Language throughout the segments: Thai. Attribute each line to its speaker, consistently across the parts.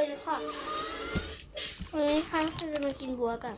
Speaker 1: ยเลยค่ะวันนี้ค่ะเราจะมากินบัวกัน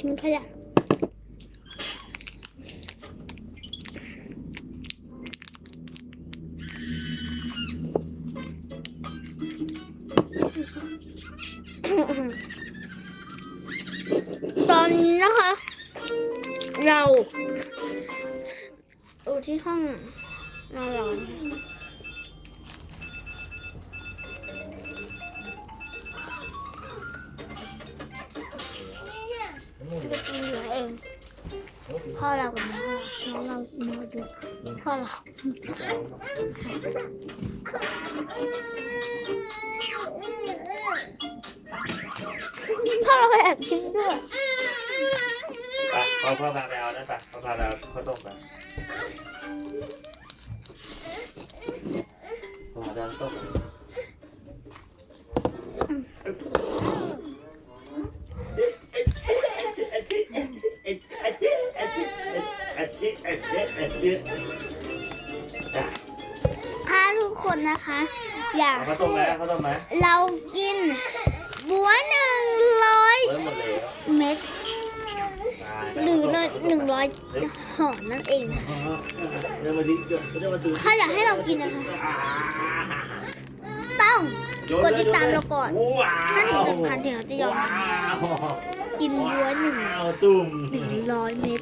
Speaker 1: ทิ้งขยะตอนนี้นะคะ เราอยู่ที่ห้องนอน พ่อเรากับน้องเราน้องเรามาดูพ่อเราพ่อเราแอบกินด้วย
Speaker 2: ไปพ่อพ่อพาไปเอานั่นไปพ่อพาไปเอาข้าวต้มไปพ่อพาไปเอาข้าวต้ม
Speaker 1: ถ้าทุกคนนะคะ อยาก
Speaker 2: เอาข้าวต้มไหมข้าวต้มไหม
Speaker 1: เรากิน บัวหนึ่งร้อย
Speaker 2: เริ่มหมดแล้ว
Speaker 1: เม็ดหรือเลยหนึ่งร้อยห่อนั่นเองนะ
Speaker 2: เริ่มมาดิเริ่มมาซื้อ
Speaker 1: ถ้าอยากให้เรากินนะคะต้องกดติดตามเราก่อนถ้าถึงหนึ่งพันถึงเราจะยอม
Speaker 2: ว้าว
Speaker 1: กินบัวหนึ่ง
Speaker 2: ว้าวตุ่ม
Speaker 1: หนึ่งร้อยเม็ด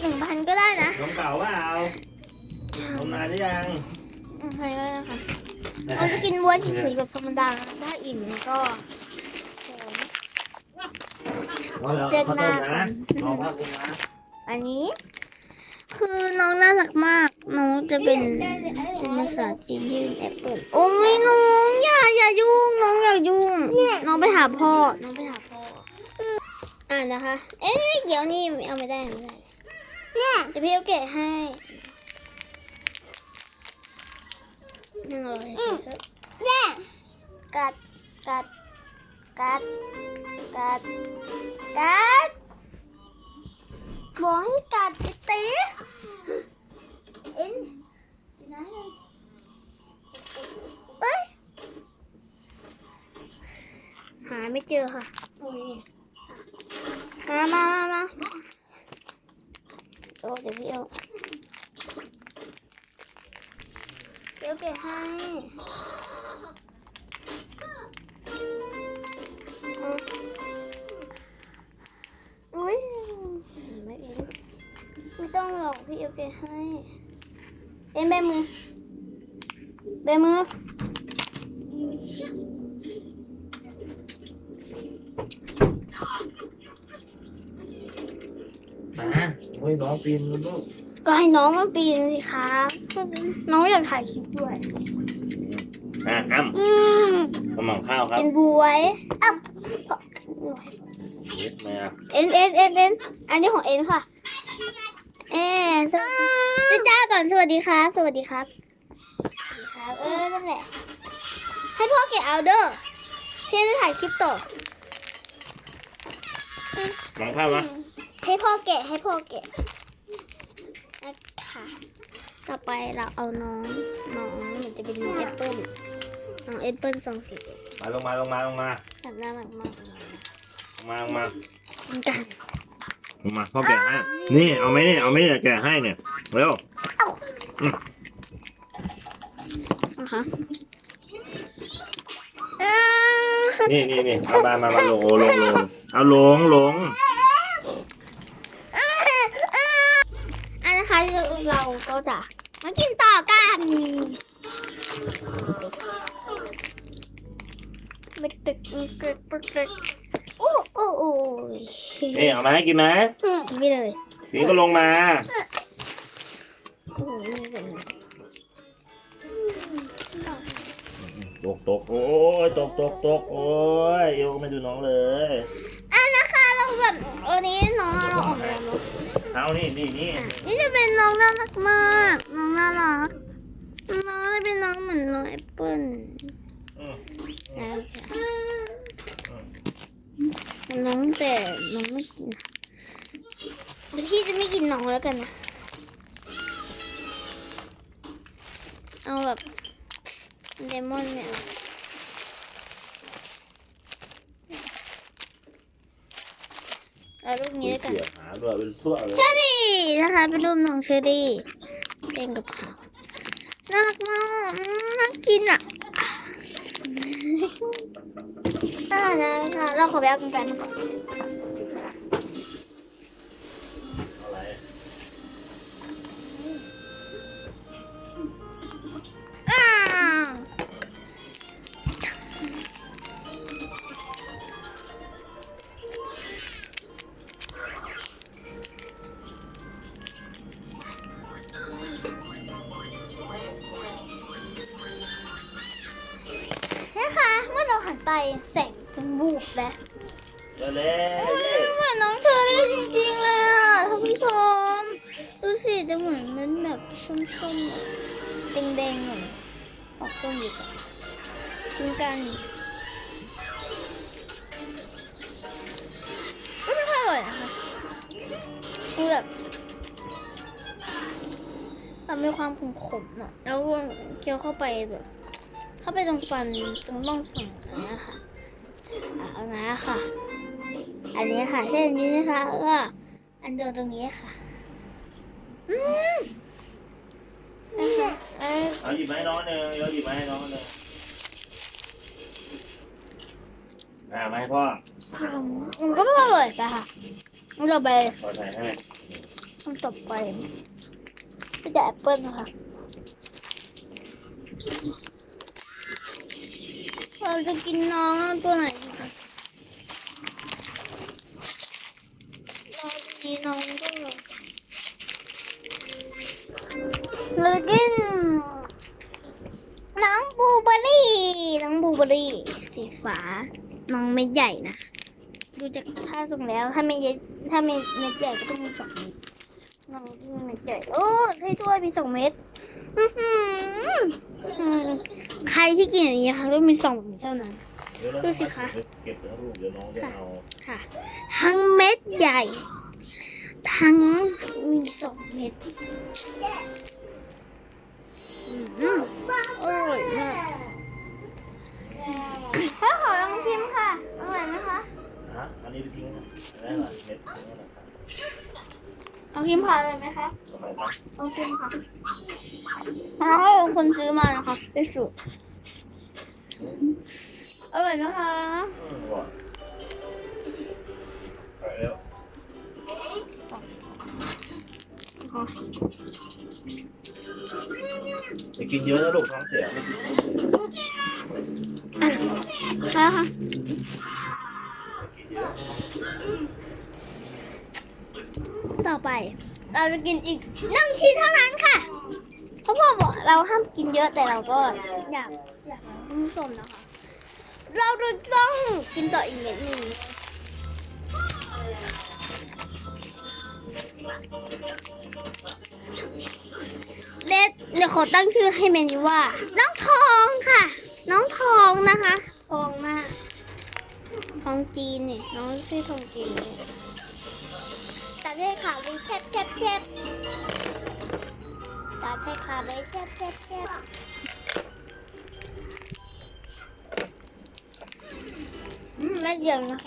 Speaker 1: หนึ่งพันก็ได้นะ
Speaker 2: น้องเก่าเปล่าทำนานหรือยัง
Speaker 1: ใครก็ได้ค่ะเราจะกินบัวเฉยๆแบบธรรมดาได้อิ่มแล้วก็เรียกหน้าก่อน
Speaker 2: น้องพักคุณนะ
Speaker 1: อันนี้ คือน้องน่ารักมาก น้องจะเป็นเป็นภาษาจีนที่เป็นแอปเปิลโอ้ยน้องอย่าอย่ายุ่งน้องอย่ายุ่งน้องไปหาพ่อน้องไปหาพ่ออ่านะคะ เอ๊ะไม่เกี่ยวนี่เอาไม่ได้ไม่ได้ เนี่ยเดี๋ยวพี่เอาเกะให้นั่งรอเฉยๆเนี่ยกัดกัดกัดกัดกัดบอกให้กัดไปตีเอ็นอยู่ไหนเอ้ยหาไม่เจอค่ะ หรอกพี่โอเคให้ เอ็นแบมือแบมือ
Speaker 2: มาโอ้ยน้องปีนลูก
Speaker 1: ก็ให้น้องมาปีนสิครับน้องอยากถ่ายคลิปด้วย
Speaker 2: อะอ้ำ
Speaker 1: อืม
Speaker 2: กำลังข้าวครับ
Speaker 1: เป็นบวยอ้าว
Speaker 2: เย็ดมา
Speaker 1: เอ็นเอ็นเอ็นเอ็นอันนี้ของเอ็นค่ะ เอ็นสวัสดีจ้าก่อนสวัสดีครับ สวัสดีครับ สวัสดีครับ เออ นั่นแหละ ให้พ่อเก็บเอาเด้อพี่จะถ่ายคลิปต่อ
Speaker 2: กำลังข้าวมะ
Speaker 1: ให้พ่อแกะให้พ่อแกะนะคะต่อไปเราเอาน้องน้องมันจะเป็นน้องแอปเปิ้ลน้องแอปเปิ้ลสองสี
Speaker 2: มาลงมาลงมาลงมา
Speaker 1: แบบน่ารักมากเลย
Speaker 2: ลงมาลงมา
Speaker 1: เหมือนกัน
Speaker 2: ลง มาพ่อแกะให้ นี่เอาไหมเนี่ยเอาไหมเนี่ยแกะให้เนี่ยเร็ว
Speaker 1: นะคะอ่า
Speaker 2: นี่นี่นี่เอามามามาลงโอลงลงเอาลงลง
Speaker 1: อันนะคะเราก็จะมากินต่อกันไม่ตึกไม่ตึกไม่ตึกโอ้โอ้โอ้ย
Speaker 2: นี่เอามาให้กินไหม
Speaker 1: ไม่เลย
Speaker 2: นี่ก็ลงมา
Speaker 1: โอ้โหนี่เป็น
Speaker 2: ตกตกโอ้ยตกตกตกโอ้ยเอวก็ไม่ดูน้องเลย
Speaker 1: อะนะคะเราแบบวันนี้น้องเราออกมาแล้วเนอะ
Speaker 2: เอานี่นี่นี่
Speaker 1: อะนี่จะเป็นน้องน่ารักมากน้องน่ารักน้องจะเป็นน้องเหมือนน้องแอปเปิ้ล
Speaker 2: อืม
Speaker 1: นะคะน้องแต่น้องไม่กินนะเดี๋ยวพี่จะไม่กินน้องแล้วกันนะ เอาแบบเลมอนเนี่ยเอาลูกนี้แล้วกัน
Speaker 2: เสียหาด้วยเป็นทั่วเลย
Speaker 1: เชอรี่นะคะเป็นรูปน้องเชอรี่เล่นกับเขาน่ารักมากอืมน่ากินอะอ่า นะคะเราขอไปเอากันแฟนก่อน
Speaker 2: อะไร
Speaker 1: อ่านะคะเมื่อเราหันไปแสง บูบแล้ว
Speaker 2: เร็วเร็วเร็ว
Speaker 1: เหมือนน้องเชอรี่จริงๆเลยอะท่านผู้ชมดูสิจะเหมือนมันแบบส้มๆอะแดงๆหน่อยออกส้มดีกว่าชิมกันก็ไม่ค่อยอร่อยนะคะคือแบบมันมีความขมๆหน่อยแล้วก็เคี้ยวเข้าไปแบบ เข้าไปตรงฟันตรงร่องฝั่งอันเนี้ยค่ะ อะเอานะค่ะ อันนี้ค่ะ เส้นนี้นะคะแล้วก็อันเดียวตรงนี้ค่ะอืมนะคะเอ้ย
Speaker 2: เอาหยิบมาให้น้องหนึ่งเอาหยิบมาให้น้องหนึ่งอ่ามาให้พ่อ
Speaker 1: มันก็ไม่อร่อยไปค่ะมันต่อไป
Speaker 2: ขอถ่ายให้
Speaker 1: มันต่อไปก็จะแอปเปิ้ลนะคะเราจะกินน้องตัวไหนดีคะเราจะกิ นน้องก็เลยเราจะกินน้องบลูเบอร์รี่ น้องบลูเบอร์รี่ สีฟ้า น้องเม็ดใหญ่นะ ดูจากท่าทรงแล้ว ถ้าไม่เยถ้าไม่เม็ดใหญ่ก็ต้องมีสองเม็ดน้องเม็ดใหญ่ โอ้ใช่ด้วยมีสองเม็ดอื้อหืออืมใครที่กินอย่างนี้ค่ะต้องมีสองเม็ดเท่านั้น
Speaker 2: เดี๋ยวเรา
Speaker 1: ดูสิคะ
Speaker 2: เก็บแล้วลูกเดี๋ยวน้องจะเอา
Speaker 1: ค่ะ ทั้งเม็ดใหญ่ ทั้งมีสองเม็ดอืมอร่อยมากข้าขอลองชิมค่ะ อร่อยไหมคะ
Speaker 2: ฮะอันนี้ไปทิ้งนะได้หรอเม็ดทิ้งนะ
Speaker 1: ลองชิมค่ะอร่อยไหมคะ
Speaker 2: ทำไมครับ
Speaker 1: ลองชิมค่ะถ้าคนซื้อมานะคะเป็นสูตรอร่อยนะคะ
Speaker 2: อืมว่ะไปเร็ว อย่ากินเยอะนะลูกท้องเสีย
Speaker 1: ค่ะต่อไป เราจะกินอีกหนึ่งชิ้นเท่านั้นค่ะเพราะพ่อบอกเราห้ามกินเยอะแต่เราก็อยากอยากให้คุณผู้ชมนะคะ เราจะต้องกินต่ออีกเม็ดหนึ่ง เด็ดเดี๋ยวขอตั้งชื่อให้เมนูว่า น้องทองค่ะ น้องทองนะคะ ทองมาก ทองจีนเนี่ยน้องชื่อทองจีนเนี่ยตัดให้ขาดเลยแคบแคบแคบตัดให้ขาดเลยแคบแคบแคบไม่เดียวนะ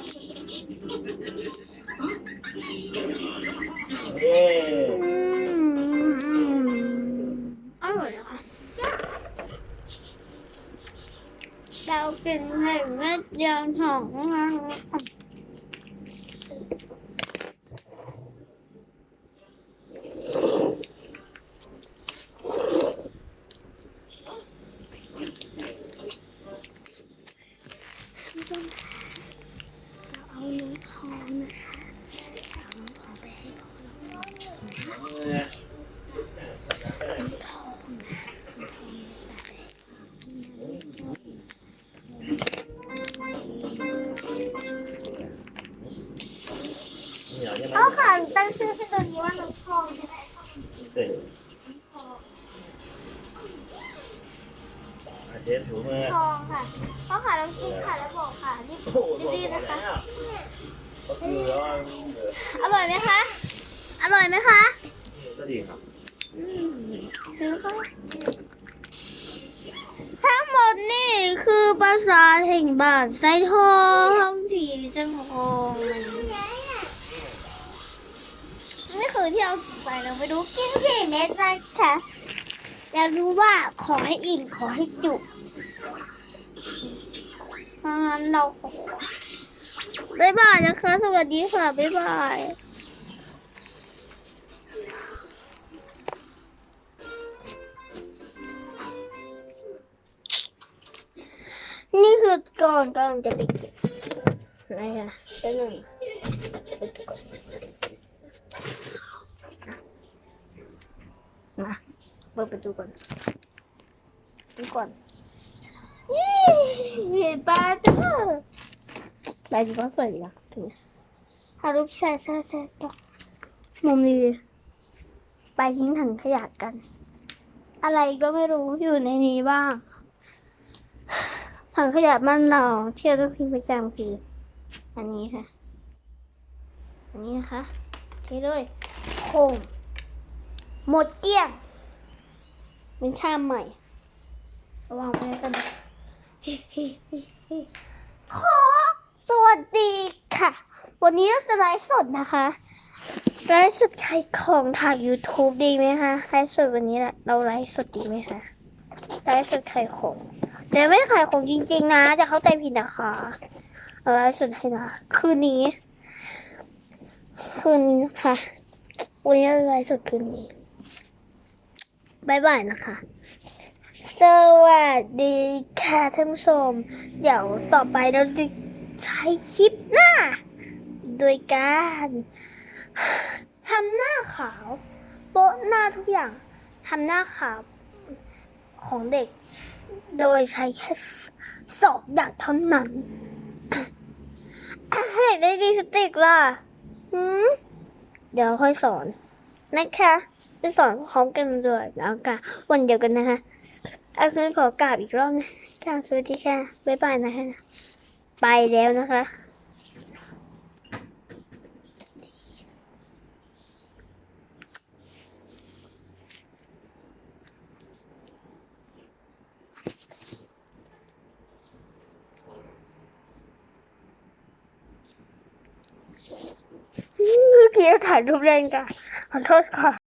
Speaker 2: เรา
Speaker 1: กินให้เม็ดเดียวสองนะเรา รีบ
Speaker 2: โอ้โห
Speaker 1: รีบๆนะคะ
Speaker 2: ก็คือแล้วว่าเออ
Speaker 1: อร่อยไหมคะ อร่อยไหมคะ
Speaker 2: ก็ดีครับ
Speaker 1: ทั้งหมดนี่คือภาษาแห่งบ้านไซทองที่จังหงนี่คือที่เราไปเราไปดูกินกี่เม็ดนะคะอยากรู้ว่าขอให้อิ่มขอให้จุ กงั้นเราขอบ๊ายบายนะคะ สวัสดีค่ะ บ๊ายบายนี่คือก่อนก่อนจะไปเก็บนะคะเป็นหนึ่งมาเปิดประตูก่อนดูก่อน นี่เห็นปลาจ้าลายดีก็สวยดีนะถึงถ่ายรูปแชร์แชร์แชร์ต่อมุมนี้ไปทิ้งถังขยะกัน อะไรก็ไม่รู้อยู่ในนี้บ้าง ถังขยะบ้านเราที่เราต้องทิ้งประจำคืออันนี้ค่ะ อันนี้นะคะเทเลยโคงหมดเกลี้ยงเป็นชามใหม่วังไว้กันนะ ขอสวัสดีค่ะ วันนี้เราจะไลฟ์สดนะคะไลฟ์สดขายของถ่าย YouTube ดีไหมคะไลฟ์สดวันนี้แหละเราไลฟ์สดดีไหมคะไลฟ์สดขายของแต่ไม่ขายของจริงๆนะ จะเข้าใจผิดนะคะเอาไลฟ์สดให้นะคืนนี้ คืนนี้นะคะวันนี้ไลฟ์สดคืนนี้บายบายนะคะ สวัสดีค่ะท่านผู้ชม เดี๋ยวต่อไปเราจะใช้คลิปหน้า โดยการทำหน้าขาว โป๊ะหน้าทุกอย่างทำหน้าขาวของเด็ก โดยใช้แค่สองอย่างเท่านั้นให้ได้ดีสติกล่ะเดี๋ยวค่อยสอนนะคะไปสอนพร้อมกันด้วยแล้วกันวันเดียวกันนะคะ อาคืนขอกราบอีกรอบนะกราบสวัสดีค่ะ บ๊ายบายนะคะ ไปแล้วนะคะเมื่อกี้ถ่ายรูปเล่นกันขอโทษค่ะ